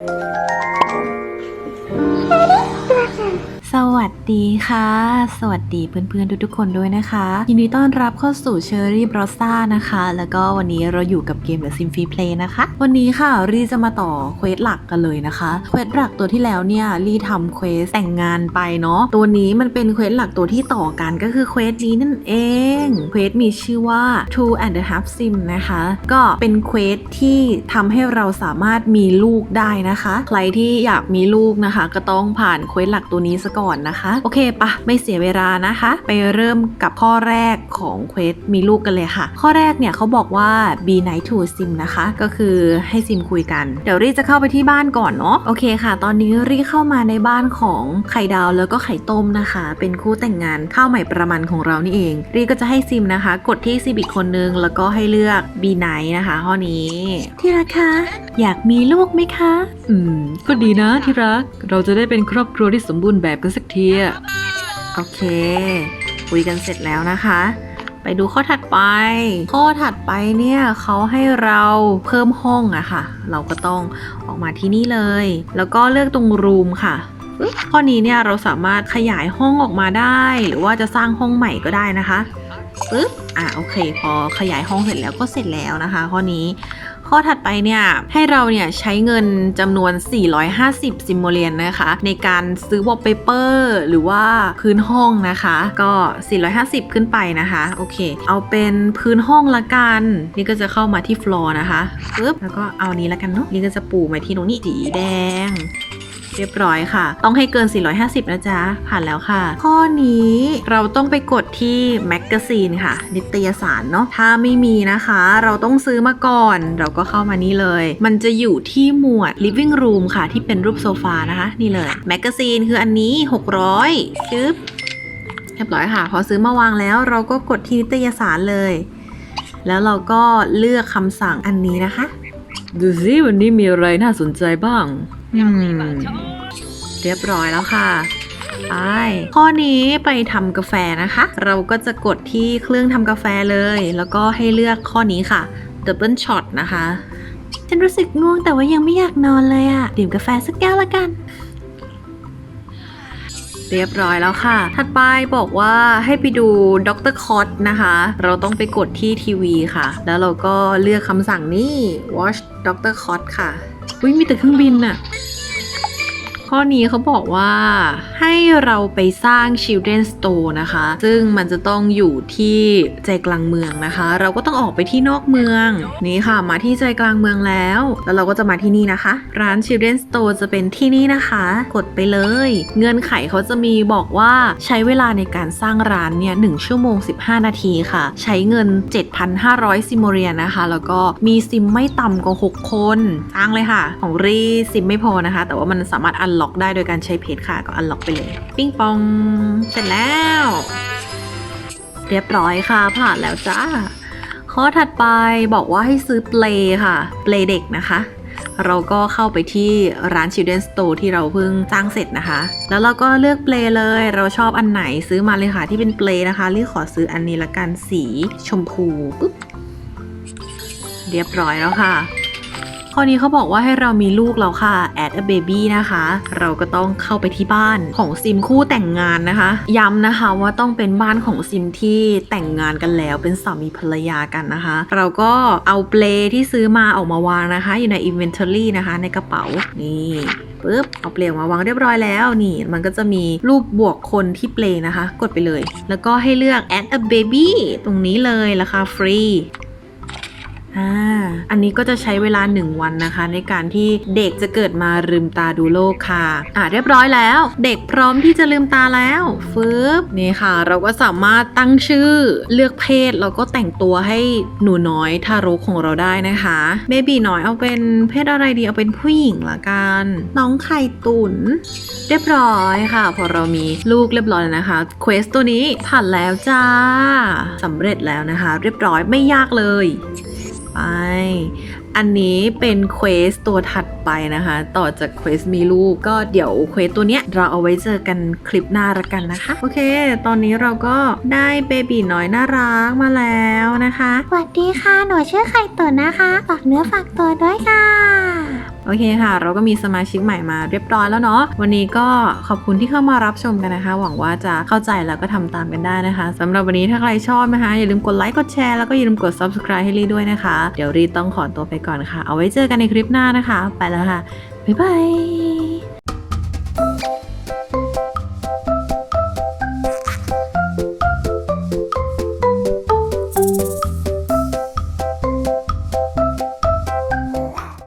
Música สวัสดีค่ะ สวัสดีเพื่อนๆทุกๆคนด้วยนะคะ ยินดีต้อนรับเข้าสู่เชอรี่บรอซ่านะคะ แล้วก็วันนี้เราอยู่กับเกม The Sim Free Play นะคะ วันนี้ค่ะรีจะมาต่อเควสหลักกันเลยนะคะเควสหลักตัวที่แล้วเนี่ยรีทำเควสแต่งงานไปเนาะตัวนี้มันเป็นเควสหลักตัวที่ต่อกันก็คือเควสนี้นั่นเองเควสมีชื่อว่า Two and a Half Sim นะคะ ก็เป็นเควสที่ทำให้เราสามารถมีลูกได้นะคะ ใครที่อยากมีลูกนะคะ ก็ต้องผ่านเควสหลักตัวนี้ซะก่อนนะคะ โอเคปะไม่เสียเวลานะคะ ไปเริ่มกับข้อแรกของเควสมีลูกกันเลยค่ะ ข้อแรกเนี่ยเขาบอกว่า be nice to sim นะคะ ก็คือให้ซิมคุยกัน เดี๋ยวรีจะเข้าไปที่บ้านก่อนเนาะโอเคค่ะ ตอนนี้รีเข้ามาในบ้านของไข่ดาวแล้วก็ไข่ต้มนะคะ เป็นคู่แต่งงานข้าวใหม่ประมันของเรานี่เอง รีก็จะให้ซิมนะคะ กดที่ซิมอีกคนนึงแล้วก็ให้เลือก be nice นะคะข้อนี้ที่รักคะอยากมีลูกไหมคะ อืม ก็ดีนะที่รัก เราจะได้เป็นครอบครัวที่สมบูรณ์แบบกันสักทีอะโอเค คุยกันเสร็จแล้วนะคะ ไปดูข้อถัดไป ข้อถัดไปเนี่ยเขาให้เราเพิ่มห้องอะค่ะ เราก็ต้องออกมาที่นี่เลย แล้วก็เลือกตรงรูมค่ะข้อนี้เนี่ยเราสามารถขยายห้องออกมาได้ หรือว่าจะสร้างห้องใหม่ก็ได้นะคะปึ๊บอะโอเค พอขยายห้องเสร็จแล้วก็เสร็จแล้วนะคะ ข้อนี้ ข้อถัดไปเนี่ยให้เราเนี่ยใช้เงินจำนวน 450 ซิมโมเลียนนะคะ ในการซื้อวอลเปเปอร์หรือว่าพื้นห้องนะคะ ก็ 450 ขึ้นไปนะคะ โอเค เอาเป็นพื้นห้องละกัน นี่ก็จะเข้ามาที่ฟลอร์นะคะปึ๊บแล้วก็เอานี้ละกันเนาะนี่ก็จะปูมาที่ตรงนี้สีแดง เรียบร้อยค่ะ ต้องให้เกิน 450 นะจ๊ะ ผ่านแล้วค่ะ ข้อนี้เราต้องไปกดที่แมกกาซีนค่ะ นิตยสารเนาะถ้าไม่มีนะคะ เราต้องซื้อมาก่อน เราก็เข้ามานี่เลย มันจะอยู่ที่หมวด living room ค่ะ ที่เป็นรูปโซฟานะคะ นี่เลยแมกกาซีนคืออันนี้ 600ชึบเรียบร้อยค่ะ พอซื้อมาวางแล้ว เราก็กดที่นิตยสารเลย แล้วเราก็เลือกคำสั่งอันนี้นะคะ ดูสิวันนี้มีอะไรน่าสนใจบ้าง อืมเรียบร้อยแล้วค่ะไปข้อนี้ไปทำกาแฟนะคะ เราก็จะกดที่เครื่องทำกาแฟเลย แล้วก็ให้เลือกข้อนี้ค่ะ Double Shot นะคะ ฉันรู้สึกง่วงแต่ว่ายังไม่อยากนอนเลยอะดื่มกาแฟสักแก้วละกัน เรียบร้อยแล้วค่ะ ถัดไปบอกว่าให้ไปดูด็อกเตอร์คอ t นะคะ เราต้องไปกดที่ทีวีค่ะ แล้วเราก็เลือกคำสั่งนี้ watch Dr. c o t ค่ะอุ้ยมีแต่เครื่องบินน่ะ ข้อนี้เขาบอกว่าให้เราไปสร้าง Children Store นะคะ ซึ่งมันจะต้องอยู่ที่ใจกลางเมืองนะคะ เราก็ต้องออกไปที่นอกเมืองนี่ค่ะ มาที่ใจกลางเมืองแล้ว แล้วเราก็จะมาที่นี่นะคะ ร้าน Children Store จะเป็นที่นี่นะคะ กดไปเลย เงื่อนไขเขาจะมีบอกว่าใช้เวลาในการสร้างร้านเนี่ย1ชั่วโมง 15 นาทีค่ะ ใช้เงิน 7,500 ซิมเรียนนะคะ แล้วก็มีซิมไม่ต่ำกว่า6คนสร้างเลยค่ะ ของรีซิมไม่พอนะคะ แต่ว่ามันสามารถอันล็อกได้โดยการใช้เพจค่ะก็อันล็อกไปเลย ปิ้งปอง เสร็จแล้ว เรียบร้อยค่ะ ผ่านแล้วจ้า ข้อถัดไปบอกว่าให้ซื้อเปลค่ะ เปลเด็กนะคะเราก็เข้าไปที่ร้าน Children Store ที่เราเพิ่งสร้างเสร็จนะคะ แล้วเราก็เลือกเปลเลย เราชอบอันไหนซื้อมาเลยค่ะที่เป็นเปลนะคะรีขอซื้ออันนี้ละกันสีชมพูปุ๊บ เรียบร้อยแล้วค่ะ ข้อนี้เขาบอกว่าให้เรามีลูกแล้วค่ะ add a baby นะคะ เราก็ต้องเข้าไปที่บ้านของซิมคู่แต่งงานนะคะ ย้ำนะคะว่าต้องเป็นบ้านของซิมที่แต่งงานกันแล้วเป็นสามีภรรยากันนะคะ เราก็เอาเปลที่ซื้อมาออกมาวางนะคะ อยู่ใน inventory นะคะ ในกระเป๋านี่ปึ๊บเอาเปลออกมาวางเรียบร้อยแล้วนี่ มันก็จะมีรูปบวกคนที่เปลนะคะ กดไปเลย แล้วก็ให้เลือก add a baby ตรงนี้เลยราคาฟรี อ่าอันนี้ก็จะใช้เวลา 1 วันนะคะ ในการที่เด็กจะเกิดมาลืมตาดูโลกค่ะ อ่าเรียบร้อยแล้ว เด็กพร้อมที่จะลืมตาแล้วฟึบนี่ค่ะ เราก็สามารถตั้งชื่อเลือกเพศแล้วก็แต่งตัวให้หนูน้อยทารกของเราได้นะคะเบบีน้อยเอาเป็นเพศอะไรดีเอาเป็นผู้หญิงละกันน้องไข่ตุนเรียบร้อยค่ะ พอเรามีลูกเรียบร้อยแล้วนะคะเควสตัวนี้ผ่านแล้วจ้าสำเร็จแล้วนะคะ เรียบร้อยไม่ยากเลย อันนี้เป็นเควสตัวถัดไปนะคะ ต่อจากเควสมีลูกก็เดี๋ยวเควสตัวเนี้ยเราเอาไว้เจอกันคลิปหน้าละกันนะคะ โอเค ตอนนี้เราก็ได้เบบีน้อยน่ารักมาแล้วนะคะ สวัสดีค่ะ หนูชื่อไข่ตุ๋นนะคะ ฝากเนื้อฝากตัวด้วยค่ะ โอเคค่ะ เราก็มีสมาชิกใหม่มาเรียบร้อยแล้วเนาะวันนี้ก็ขอบคุณที่เข้ามารับชมกันนะคะ หวังว่าจะเข้าใจแล้วก็ทำตามกันได้นะคะสำหรับวันนี้ถ้าใครชอบนะคะ อย่าลืมกดไลค์กดแชร์แล้วก็อย่าลืมกด subscribe ให้รีด้วยนะคะ เดี๋ยวรีต้องขอตัวไปก่อนค่ะ เอาไว้เจอกันในคลิปหน้านะคะ ไปแล้วค่ะบ๊ายบาย